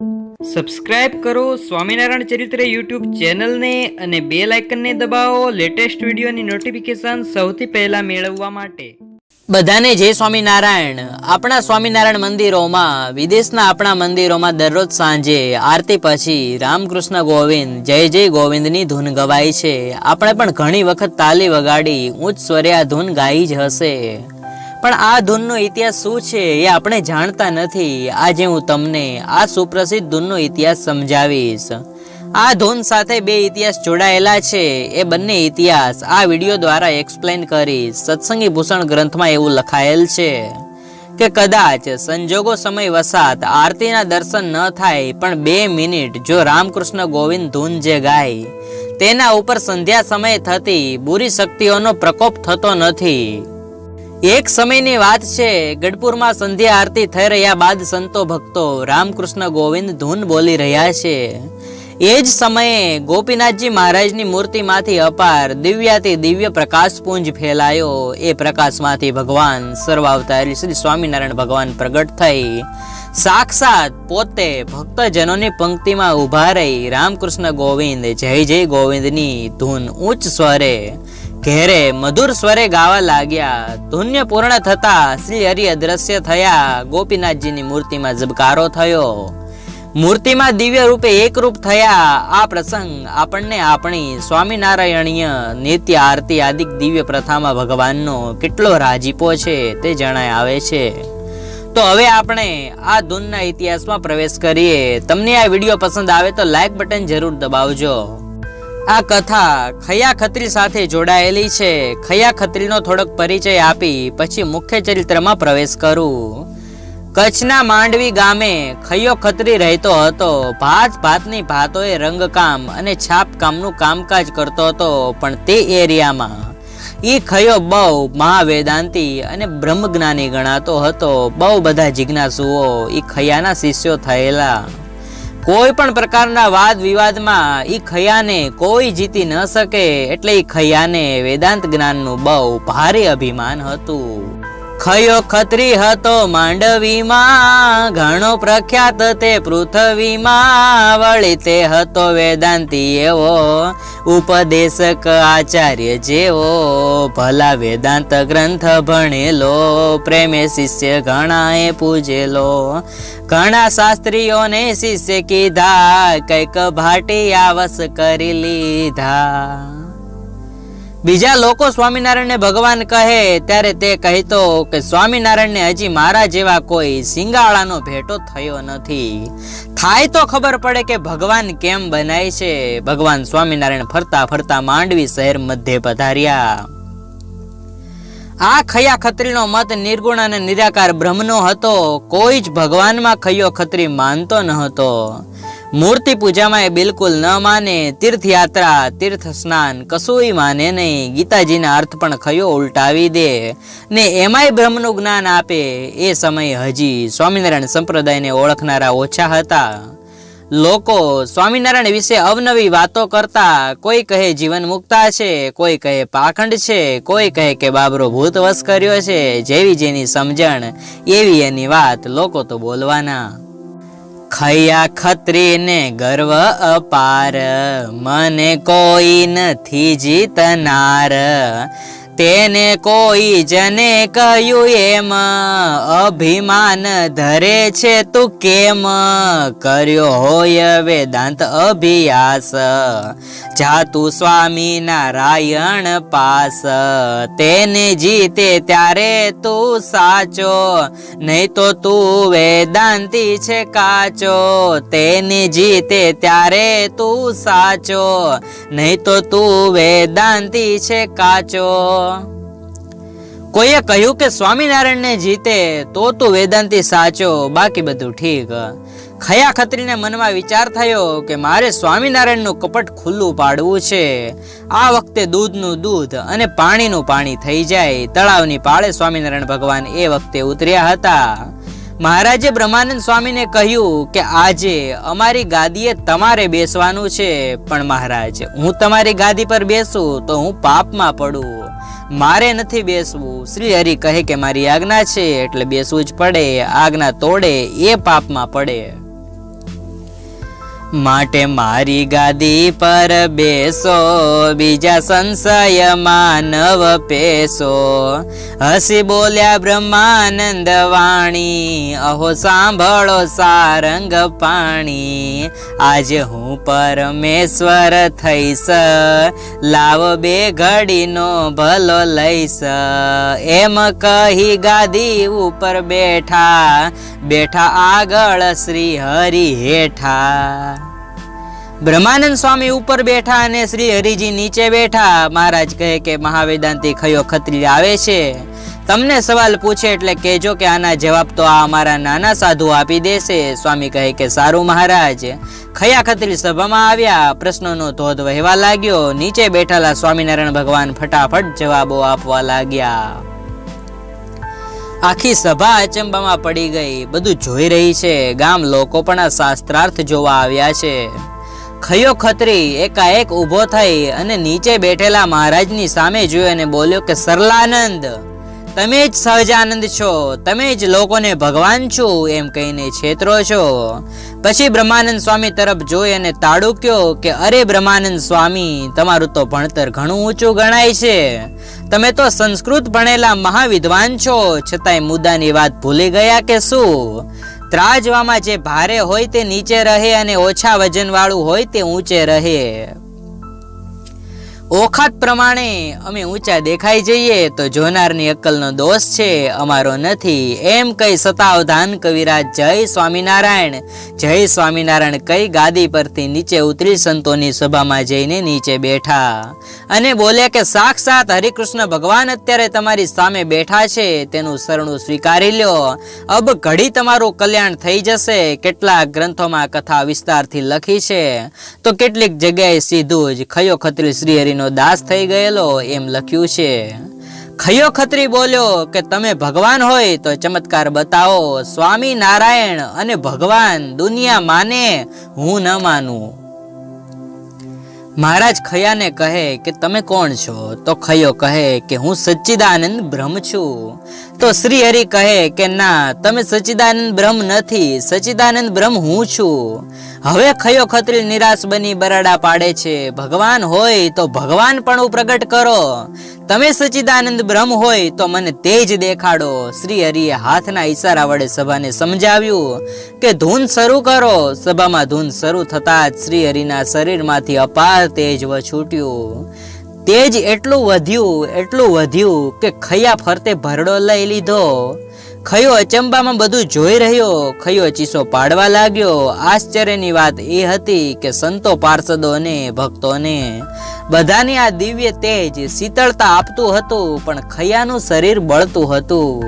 Subscribe કરો સ્વામિનારાયણ ચરિત્ર YouTube ચેનલને અને બે લાઇકનને દબાવો લેટેસ્ટ વિડીયોની નોટિફિકેશન સૌથી પહેલા મેળવવા માટે. બધાને જય સ્વામિનારાયણ. આપણા સ્વામિનારાયણ મંદિરોમાં, વિદેશના આપણા મંદિરોમાં દરરોજ સાંજે આરતી પછી રામકૃષ્ણ ગોવિંદ, જય જય ગોવિંદની ધૂન ગવાય છે. આપણે પણ ઘણી વખત તાલી વગાડી, ઉચ્ચ સ્વરે આ ધૂન ગાઈ જ હશે. પણ આ ધૂનનો ઇતિહાસ શું છે એ આપણે જાણતા નથી. આજે હું તમને આ સુપ્રસિદ્ધ ધૂનનો ઇતિહાસ સમજાવીશ. આ ધૂન સાથે બે ઇતિહાસ જોડાયેલા છે. એ બંને ઇતિહાસ આ વીડિયો દ્વારા એક્સપ્લેન કરીશ સત્સંગી ભૂષણ ગ્રંથમાં એવું લખાયેલ છે કે કદાચ સંજોગો સમય વસાત આરતીના દર્શન ન થાય પણ બે મિનિટ જો રામકૃષ્ણ ગોવિંદ ધૂન જે ગાય, તેના ઉપર સંધ્યા સમયે થતી બુરી શક્તિઓનો પ્રકોપ થતો નથી. એક સમયની વાત છે, ગઢપુરમાં સંધ્યા આરતી થઈ રહ્યા બાદ સંતો ભક્તો રામકૃષ્ણ ગોવિંદ ધૂન બોલી રહ્યા છે. એ જ સમયે ગોપીનાથજી મહારાજની મૂર્તિમાંથી અપાર દિવ્યાથી દિવ્ય પ્રકાશપુંજ ફેલાયો. એ પ્રકાશમાંથી ભગવાન સર્વાવતારી શ્રી સ્વામિનારાયણ ભગવાન પ્રગટ થઈ. સાક્ષાત પોતે ભક્તજનોની પંક્તિમાં ઊભા રહી રામકૃષ્ણ ગોવિંદ, જય જય ગોવિંદની ધૂન ઉચ્ચ સ્વરે ઘેરે મધુર સ્વરે ગાવા લાગ્યા. ધૂન્ય પૂર્ણ થતા શ્રી હરિ અદ્રશ્ય થયા. ગોપીનાથજીની મૂર્તિમાં ઝબકારો થયો. મૂર્તિમાં દિવ્ય રૂપે એકરૂપ થયા. આ પ્રસંગ આપણને આપણી સ્વામિનારાયણીય નિત્ય આરતી આદિક દિવ્ય પ્રથામાં ભગવાનનો કેટલો રાજીપો છે તે જણાય આવે છે. તો હવે આપણે આ ધૂનના ઇતિહાસમાં પ્રવેશ કરીએ. તમને આ વીડિયો પસંદ આવે તો લાઇક બટન જરૂર દબાવજો. આ કથા ખયા ખત્રી સાથે જોડાયેલી છે. ખયા ખત્રીનો થોડોક પરિચય આપી પછી મુખ્ય ચરિત્રમાં પ્રવેશ કરું. કચ્છના માંડવી ગામે ખયો ખત્રી રહેતો હતો. ભાત ભાતની ભાતોએ રંગકામ અને છાપકામનું કામકાજ કરતો હતો, પણ તે એરિયામાં એ ખયો બહુ મહાવેદાંતી અને બ્રહ્મજ્ઞાની ગણાતો હતો. બહુ બધા જિજ્ઞાસુઓ એ ખયાના શિષ્યો થયેલા. કોઈ પણ પ્રકારના વાદ વિવાદમાં એ ખયાને કોઈ જીતી ન શકે એટલે એ ખયાને વેદાંત જ્ઞાનનું બહુ ભારે અભિમાન હતું. ખયો ખત્રી હતો માંડવીમાં. ઘણો પ્રખ્યાત તે પૃથ્વીમાં. વળી તે હતો વેદાંતી એવો, ઉપદેશક આચાર્ય જેવો. ભલા વેદાંત ગ્રંથ ભણેલો, પ્રેમે શિષ્ય ઘણાએ પૂજેલો. ઘણા શાસ્ત્રીઓને શિષ્ય કીધા, કંઈક ભાટી આવસ કરી લીધા. બીજા લોકો સ્વામિનારાયણને ભગવાન કહે ત્યારે તે કહેતો કે સ્વામિનારાયણને હજી મારા જેવા કોઈ સિંગાળાનો ભેટો થયો નથી. થાય તો ખબર પડે કે ભગવાન કેમ બનાય છે. ભગવાન સ્વામિનારાયણ ફરતા ફરતા માંડવી શહેર મધ્ય પધાર્યા. આ ખયા ખત્રીનો મત નિર્ગુણ અને નિરાકાર બ્રહ્મનો હતો. કોઈ જ ભગવાનમાં ખયો ખત્રી માનતો ન હતો. મૂર્તિ પૂજામાં એ બિલકુલ ન માને. તીર્થયાત્રા, તીર્થ સ્નાન કશુંય માને નહીં. ગીતાજીના અર્થ પણ ખયો ઉલટાવી દે. ને એમાંય બ્રહ્મનું જ્ઞાન આપે. એ સમયે હજી સ્વામિનારાયણ સંપ્રદાયને ઓળખનારા ઓછા હતા. લોકો સ્વામિનારાયણ વિશે અવનવી વાતો કરતા. કોઈ કહે જીવન મુક્તા છે, કોઈ કહે પાખંડ છે, કોઈ કહે કે બાબરો ભૂતવશ કર્યો છે. જેવી જેની સમજણ, એવી એની વાત લોકો તો બોલવાના. ખયા ખત્રીને ગર્વ અપાર. મને કોઈ નથી જીતનાર. તેને કોઈ જને કહ્યું એમ, અભિમાન ધરે છે તું કેમ? કર્યો હોય વેદાંત અભ્યાસ જાતું સ્વામી નારાયણ પાસ. તેને જીતે ત્યારે તું સાચો, નહીં તો તું વેદાંતિ છે કાચો. તેને જીતે ત્યારે તું સાચો, નહીં તો તું વેદાંતિ છે કાચો. કોઈએ કહ્યું કે સ્વામિનારાયણને જીતે તો તું વેદાંતિ સાચો, બાકી બધું ઠીક. ખયા ખત્રીને મનમાં વિચાર થયો કે મારે સ્વામિનારાયણનું કપટ ખુલ્લું પાડવું છે. આ વખતે દૂધનું દૂધ અને પાણીનું પાણી થઈ જાય. તળાવની પાળે સ્વામિનારાયણ ભગવાન એ વખતે ઉતર્યા હતા. મહારાજે બ્રહ્માનંદ સ્વામીને કહ્યું કે આજે અમારી ગાદીએ તમારે બેસવાનું છે. પણ મહારાજ, હું તમારી ગાદી પર બેસું તો હું પાપમાં પડું. મારે નથી બેસવું. શ્રી હરિ કહે કે મારી આજ્ઞા છે એટલે બેસવું જ પડે. આજ્ઞા તોડે, એ પાપમાં પડે. માટે મારી ગાદી પર બેસો, બીજા સંશય માનવ પેશો હસી બોલ્યા બ્રહ્માનંદ વાણી, અહો, સાંભળો સારંગ પાણી. આજે હું પરમેશ્વર થઈશ. લાવ બે ઘડીનો ભલો લઈશ. એમ કહી ગાદી ઉપર બેઠા બેઠા આગળ શ્રી હરિ હેઠા. બ્રહ્માનંદ સ્વામી ઉપર બેઠા અને શ્રી હરિજી નીચે બેઠા. મહારાજ કહે કે, મહાવેદાંતિ ખયો ખત્રી આવે છે. તમને સવાલ પૂછે એટલે કહેજો કે, આના જવાબ તો આ અમારા નાના સાધુ આપી દેશે. સ્વામી કહે કે, સારું મહારાજ. ખયા ખત્રી સભામાં આવ્યા. પ્રશ્નોનો ધોધ વહેવા લાગ્યો. નીચે બેઠેલા સ્વામિનારાયણ ભગવાન ફટાફટ જવાબો આપવા લાગ્યા. આખી સભા અચંબામાં પડી ગઈ. બધું જોઈ રહી છે. ગામ લોકો પણ આ શાસ્ત્રાર્થ જોવા આવ્યા છે. ખયો ખત્રી, એકાએક ઊભો થઈ અને નીચે બેઠેલા મહારાજની સામે જોયો અને બોલ્યો કે, સરલાનંદ, તમે જ સહજાનંદ છો, તમે જ લોકોને ભગવાન છો, એમ કહીને છેતરો છો. પછી બ્રહ્માનંદ સ્વામી તરફ જોઈ અને તાડુક્યો કે, અરે બ્રહ્માનંદ સ્વામી, તમારું તો ભણતર ઘણું ઊંચું ગણાય છે. તમે તો સંસ્કૃત ભણેલા મહાવિદ્વાન છો, છતાંય મુદ્દાની વાત ભૂલી ગયા કે શું? ત્રાજવામાં જે ભારે હોય તે નીચે રહે અને ઓછા વજનવાળું હોય તે ઊંચે રહે. ઓખાત પ્રમાણે અમે ઊંચા દેખાઈ જઈએ તો જોનારની અક્કલનો દોષ છે, અમારો નથી. એમ કઈ સતાવધાન કવિરાજ, જય સ્વામિનારાયણ. જય સ્વામિનારાયણ કઈ ગાદી પરથી નીચે ઉતરી સંતોની સભામાં જઈને નીચે બેઠા. અને બોલ્યા કે, સાક્ષાત હરિકૃષ્ણ ભગવાન અત્યારે તમારી સામે બેઠા છે, તેનું શરણું સ્વીકારી લ્યો. અબ ઘડી તમારું કલ્યાણ થઈ જશે. કેટલાક ગ્રંથોમાં કથા વિસ્તારથી લખી છે. તો કેટલીક જગ્યાએ સીધું જ ખયો ખત્રી શ્રીહરિનો દાસ થઈ ગયેલો એમ લખ્યું છે. ખયો ખત્રી બોલ્યો કે તમે ભગવાન હોય તો ચમત્કાર બતાવો. સ્વામી નારાયણ અને ભગવાન દુનિયા માને, હું ન માનું. મહારાજ ખયાને કહે કે, તમે કોણ છો? તો ખયો કહે કે, હું સચ્ચિદાનંદ બ્રહ્મ છું. તો શ્રી હરિ કહે કે, ના, તમે સચ્ચિદાનંદ બ્રહ્મ નથી. સચ્ચિદાનંદ બ્રહ્મ હું છું. હવે ખયો ખત્રી નિરાશ બની બરાડા પાડે છે? ભગવાન હોય તો ભગવાન પણ પ્રગટ કરો. તમે સચિદાનંદ બ્રહ્મ હોય તો મને તે જ દેખાડો. શ્રી હરિએ હાથના ઈશારા વડે સભાને સમજાવ્યું કે ધૂન શરૂ કરો. સભામાં ધૂન શરૂ થતા જ શ્રી હરિના શરીરમાંથી અપાર તેજ વછૂટ્યું. તેજ એટલું વધ્યું એટલું વધ્યું કે ખયા ફરતે ભરડો લઈ લીધો. ખયો અચંબામાં બધું જોઈ રહ્યો, ખયો ચીસો પાડવા લાગ્યો. આશ્ચર્યની વાત એ હતી કે સંતો પાર્ષદો અને ભક્તોને બધાને આ દિવ્ય તેજ શીતળતા આપતું હતું, પણ ખયાનું શરીર બળતું હતું.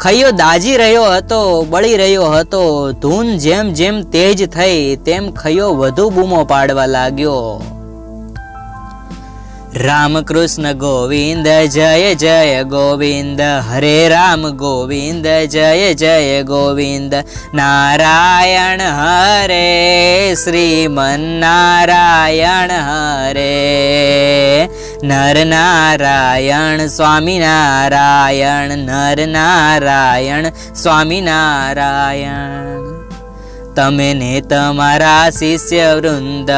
ખયો દાજી રહ્યો હતો, બળી રહ્યો હતો. ધૂન જેમ જેમ તેજ થઈ, તેમ ખયો વધુ બૂમો પાડવા લાગ્યો. રામ કૃષ્ણ ગોવિંદ, જય જય ગોવિંદ, હરે રામ ગોવિંદ, જય જય ગોવિંદ, નારાયણ હરે, શ્રીમન્નારાયણ હરે નર નારાયણ સ્વામિનારાયણ નર નારાયણ સ્વામિનારાયણ. તમે ને તમારા શિષ્ય વૃંદ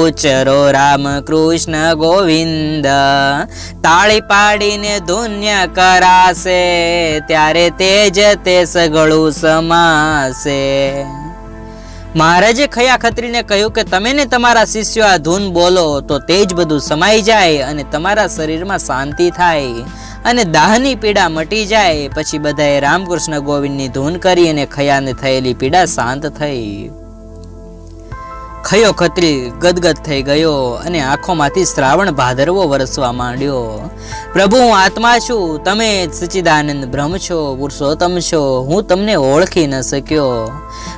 ઉચરો રામ કૃષ્ણ ગોવિંદ. તાળી પાડીને ધુન્ય કરાશે, ત્યારે તેજ તે સગળું સમાશે. મહારાજે ખયા ખત્રીને કહ્યું કે તમે ને તમારા શિષ્યો આ ધૂન બોલો, તો તે જ બધું સમાઈ જાય અને તમારા શરીરમાં શાંતિ થાય. અને દાહની પીડા મટી જાય, પછી બધાએ રામકૃષ્ણ ગોવિંદની ધૂન કરી અને ખયાને થયેલી પીડા શાંત થઈ. ખયો ખત્રી ગદગદ થઈ ગયો અને આંખોમાંથી શ્રાવણ ભાદરવો વરસવા માંડ્યો. પ્રભુ, હું આત્મા છું, તમે જ સચ્ચિદાનંદ બ્રહ્મ છો, પુરુષોત્તમ છો, હું તમને ઓળખી ન શક્યો.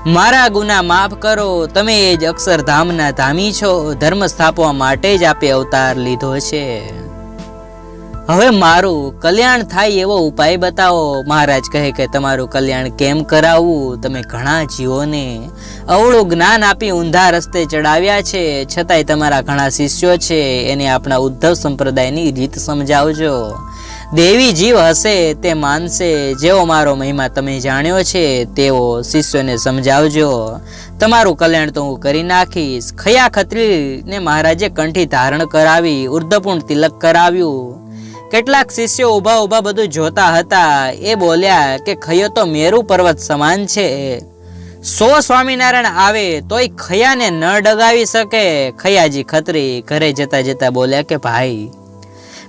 મારા ગુના માફ કરો, તમે એ જ અક્ષરધામના ધામી છો, ધર્મ સ્થાપવા માટે જ આપે અવતાર લીધો છે. હવે મારું કલ્યાણ થાય એવો ઉપાય બતાવો. મહારાજ કહે કે તમારું કલ્યાણ કેમ કરાવવું? તમે ઘણા જીવોને અવળું જ્ઞાન આપી ઊંધા રસ્તે ચડાવ્યા છે. છતાંય તમારા ઘણા શિષ્યો છે. એને આપણા ઉદ્ધવ સંપ્રદાયની રીત સમજાવજો. દેવી જીવ હશે તે માનશે. જેવો મારો મહિમા તમે જાણ્યો છે, તેવો શિષ્યોને સમજાવજો. તમારું કલ્યાણ તો હું કરી નાખીશ. ખયા ખત્રીને મહારાજે કંઠી ધારણ કરાવી ઉર્ધપૂર્ણ તિલક કરાવ્યું. કેટલાક શિષ્યો ઊભા ઊભા બધું જોતા હતા. એ બોલ્યા કે ખયો તો મેરુ પર્વત સમાન છે. સો સ્વામિનારાયણ આવે તોય ખયાને ન ડગાવી શકે. ખયાજી ખત્રી ઘરે જતા જતા બોલ્યા કે ભાઈ,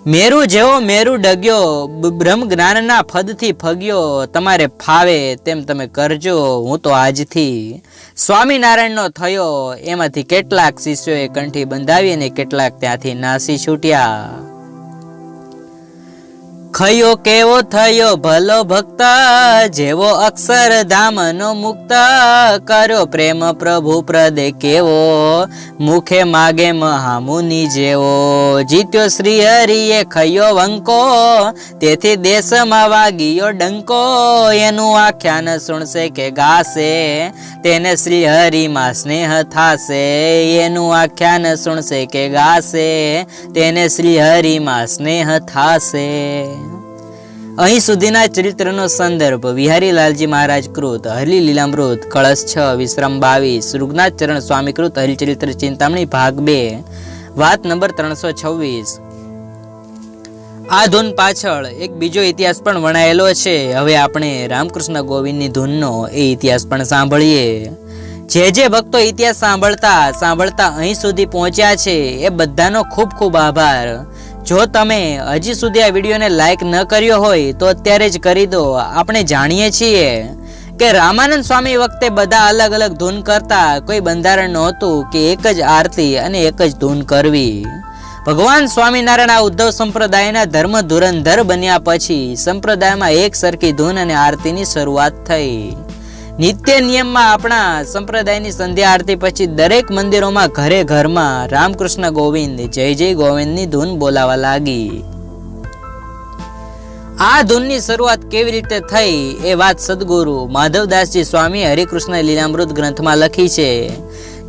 મેરુ જેવો મેરુ ડગ્યો બ્રહ્મ જ્ઞાનના ફદથી ફગ્યો, તમારે ફાવે તેમ તમે કરજો, હું તો આજથી સ્વામિનારાયણનો થયો. એમાંથી કેટલાક શિષ્યોએ કંઠી બંધાવી અને કેટલાક ત્યાંથી નાસી છૂટ્યા. ખયો કેવો થયો ભલો ભક્ત, જેવો અક્ષર ધામનો મુક્ત કર્યો પ્રેમ પ્રભુ પ્રદે કેવો, મુખે માગે મહામુનિ જેવો. જીત્યો શ્રી હરિએ ખયો વંકો, તેથી દેશમાં વાગીયો ડંકો, એનું આખ્યાન સુણશે કે ગાશે, તેને શ્રી હરિમાં સ્નેહ થાશે, એનું આખ્યાન સુણશે કે ગાશે, તેને શ્રી હરિમાં સ્નેહ થાશે. અહીં સુધીના ચરિત્રનો સંદર્ભ વિહારી લાલજી મહારાજ કૃત હરલી લીલામૃત, કળશ છ, વિશ્રામ બાવીસ રૂગનાથ ચરણ સ્વામી કૃત હરિચરિત્ર ચિંતામણી ભાગ બે, વાત નંબર ત્રણસો છવ્વીસ. આ ધૂન પાછળ એક બીજો ઇતિહાસ પણ વણાયેલો છે. હવે આપણે રામકૃષ્ણ ગોવિંદની ધૂનનો એ ઇતિહાસ પણ સાંભળીએ. જે જે ભક્તો ઇતિહાસ સાંભળતા સાંભળતા અહીં સુધી પહોંચ્યા છે, એ બધાનો ખૂબ ખૂબ આભાર. જો તમે હજી સુધી આ વિડીયોને લાઈક ન કર્યો હોય, તો અત્યારે જ કરી દો. આપણે જાણીએ છીએ કે રામાનંદ સ્વામી વખતે બધા અલગ અલગ ધૂન કરતા કોઈ બંધારણ નહોતું કે એક જ આરતી અને એક જ ધૂન કરવી. ભગવાન સ્વામિનારાયણ આ ઉદ્ધવ સંપ્રદાયના ધર્મ ધુરંધર બન્યા પછી સંપ્રદાયમાં એક સરખી ધૂન અને આરતીની શરૂઆત થઈ. નિત્ય નિયમમાં આપણા સંપ્રદાયની સંધ્યા આરતી પછી દરેક મંદિરોમાં ઘરે ઘરમાં રામકૃષ્ણ ગોવિંદ, જય જય ગોવિંદની ધૂન બોલાવા લાગી. આ ધૂનની શરૂઆત કેવી રીતે થઈ એ વાત સદગુરુ માધવદાસજી સ્વામી હરિકૃષ્ણ લીલામૃત ગ્રંથમાં લખી છે.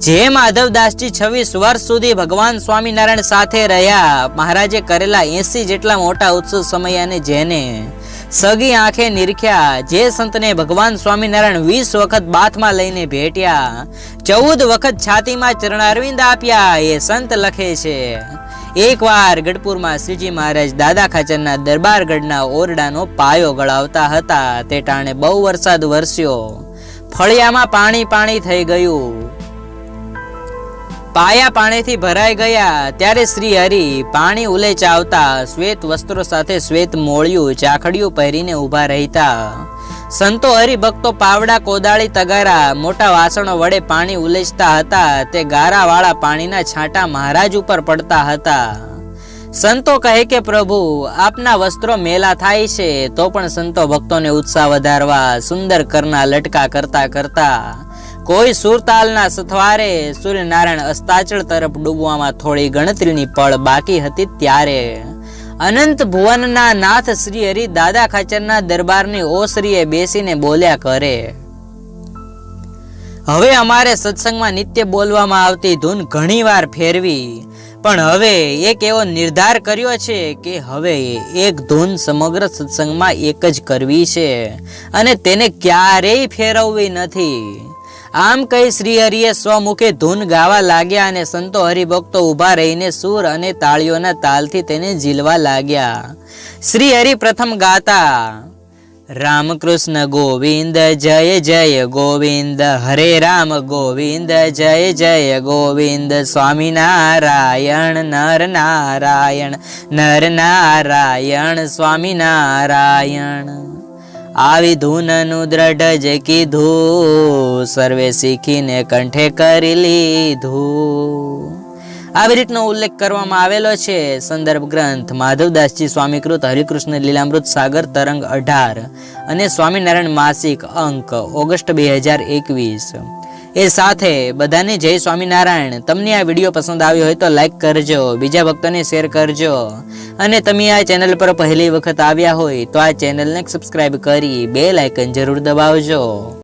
જે માધવદાસજી છવ્વીસ વર્ષ સુધી ભગવાન સ્વામિનારાયણ સાથે રહ્યા, મહારાજે કરેલા એસી જેટલા મોટા ઉત્સવ સમય અને જેને સગી આંખે નિરખ્યા. જે સંતને ભગવાન સ્વામિનારાયણ વીસ વખત બાથમાં લઈને ભેટ્યા, ચૌદ વખત છાતીમાં ચરણારવિંદ આપ્યા, એ સંત લખે છે. એકવાર ગઢપુરમાં શ્રીજી મહારાજ દાદા ખાચરના દરબારગઢના ઓરડાનો પાયો ગળાવતા હતા. તે ટાણે બહુ વરસાદ વરસ્યો. ફળિયામાં પાણી પાણી થઈ ગયું. પાયા પાણીથી ભરાઈ ગયા, ત્યારે શ્રી હરિ પાણી ઉલેચાવતા શ્વેત વસ્ત્રો સાથે શ્વેત મોળિયું ચાખડિયું પહેરીને ઊભા રહેતા. સંતો હરિભક્તો પાવડા કોદાળી તગારા, મોટા વાસણો વડે પાણી ઉલેચતા હતા, તે ગારાવાળા પાણીના છાંટા મહારાજ ઉપર પડતા હતા. સંતો કહે કે, પ્રભુ, આપના વસ્ત્રો મેલા થાય છે, તો પણ સંતો ભક્તોને ઉત્સાહ વધારવા, સુંદર કરના લટકા કરતા કરતા કોઈ સુરતાલના સથવારે સૂર્યનારાયણ અસ્તાચળ તરફ ડૂબવામાં થોડી ગણતરીની પળ બાકી હતી ત્યારે અનંત ભુવનના નાથ શ્રી હરિ દાદા ખાચરના દરબારની ઓસરીએ બેસીને બોલ્યા કરે, હવે અમારે સત્સંગમાં નિત્ય બોલવામાં આવતી ધૂન ઘણીવાર ફેરવી, પણ હવે એક એવો નિર્ધાર કર્યો છે કે હવે એક ધૂન સમગ્ર સત્સંગમાં એક જ કરવી છે અને તેને ક્યારેય ફેરવવી નથી. આમ કહી શ્રી હરિએ સ્વમુખે ધૂન ગાવા લાગ્યા અને સંતો હરિભક્તો ઊભા રહીને સૂર અને તાળીઓના તાલથી તેને ઝીલવા લાગ્યા. શ્રી હરિ પ્રથમ ગાતા, રામકૃષ્ણ ગોવિંદ, જય જય ગોવિંદ, હરે રામ ગોવિંદ, જય જય ગોવિંદ, સ્વામિનારાયણ, નર નારાયણ નર નારાયણ, સ્વામિનારાયણ. આવી ધૂનનું દ્રઢ જ કીધું, સર્વે શીખીને કંઠે કરી લીધું. આવી રીતનો ઉલ્લેખ કરવામાં આવેલો છે. સંદર્ભ ગ્રંથ માધવદાસજી સ્વામીકૃત હરિકૃષ્ણ લીલામૃત સાગર તરંગ અઢાર અને સ્વામિનારાયણ માસિક અંક ઓગસ્ટ બે હજાર એકવીસ. એ સાથે બધાને જય સ્વામિનારાયણ. તમને આ વીડિયો પસંદ આવ્યો હોય તો લાઈક કરજો, બીજા ભક્તોને શેર કરજો. અને તમે આ ચેનલ પર પહેલી વખત આવ્યા હોય તો આ ચેનલને સબસ્ક્રાઇબ કરી બે લાઇકન જરૂર દબાવજો.